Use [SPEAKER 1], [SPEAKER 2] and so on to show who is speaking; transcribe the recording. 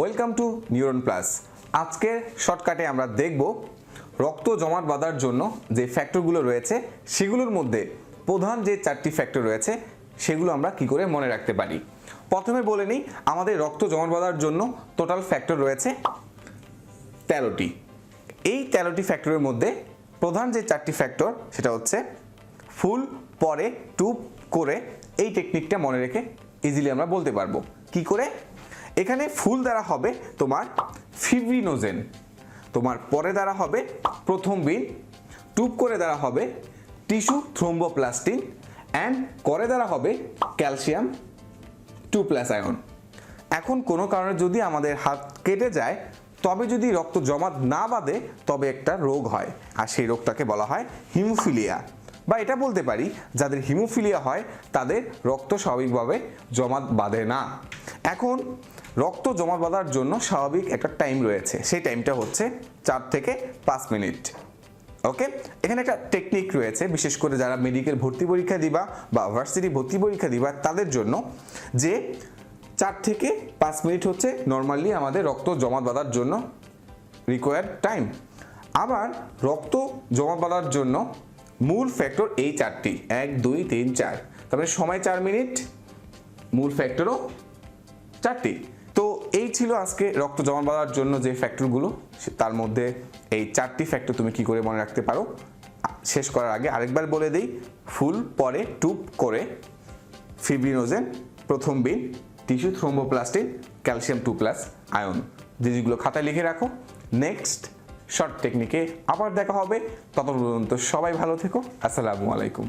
[SPEAKER 1] Welcome to neuron plus আজকের শর্টকাটে আমরা দেখব রক্ত জমাট বাঁধার জন্য যে ফ্যাক্টরগুলো রয়েছে, সেগুলোর মধ্যে প্রধান যে চারটি ফ্যাক্টর রয়েছে, সেগুলো আমরা কি করে মনে রাখতে পারি? প্রথমে বলে নিই, আমাদের রক্ত জমাট বাঁধার জন্য টোটাল ফ্যাক্টর রয়েছে তেরোটি। এই তেরোটি ফ্যাক্টরের মধ্যে প্রধান যে চারটি ফ্যাক্টর সেটা হচ্ছে ফুল, পরে, টুপ করে এই টেকনিকটা মনে রেখে ইজিলি আমরা বলতে পারব। কি করে? এখানে ফুল দ্বারা হবে তোমার ফিব্রিনোজেন। তোমার পরে দ্বারা হবে প্রথম বিন, টুপ করে দ্বারা হবে টিস্যু থ্রোম্বোপ্লাস্টিন অ্যান্ড করে দ্বারা হবে ক্যালসিয়াম টু প্লাস আয়ন। এখন কোনো কারণে যদি আমাদের হাত কেটে যায়, তবে যদি রক্ত জমাট না বাঁধে, তবে একটা রোগ হয়। আর সেই রোগটাকে বলা হয় হিমোফিলিয়া। বা এটা বলতে পারি, যাদের হিমোফিলিয়া হয়, তাদের রক্ত স্বাভাবিকভাবে জমাট বাঁধে না। এখন রক্ত জমা বাঁধার জন্য স্বাভাবিক একটা টাইম রয়েছে। সেই টাইমটা হচ্ছে চার থেকে পাঁচ মিনিট। ওকে এখানে একটা টেকনিক রয়েছে, বিশেষ করে যারা মেডিকেল ভর্তি পরীক্ষা দিবা বা ভার্সিটি ভর্তি পরীক্ষা দিবা, তাদের জন্য যে চার থেকে পাঁচ মিনিট হচ্ছে নর্মালি আমাদের রক্ত জমা বাঁধার জন্য রিকোয়ার্ড টাইম আবার রক্ত জমা বাঁধার জন্য মূল ফ্যাক্টর এই চারটি। এক, দুই, তিন, চার। তারপরে সময় চার মিনিট, মূল ফ্যাক্টরও চারটি। এই ছিল আজকে রক্ত জমা বাড়ার জন্য যে ফ্যাক্টরগুলো তার মধ্যে এই চারটি ফ্যাক্টর তুমি কি করে মনে রাখতে পারো? শেষ করার আগে আরেকবার বলে দিই, ফুল, পরে টুপ করে ফিব্রিনোজেন প্রথম বিন tissue thromboplastin calcium two plus ion যেগুলো খাতায় লিখে রাখো। নেক্সট শর্ট টেকনিকে আবার দেখা হবে। তত পর্যন্ত সবাই ভালো থেকো। আসসালামু আলাইকুম।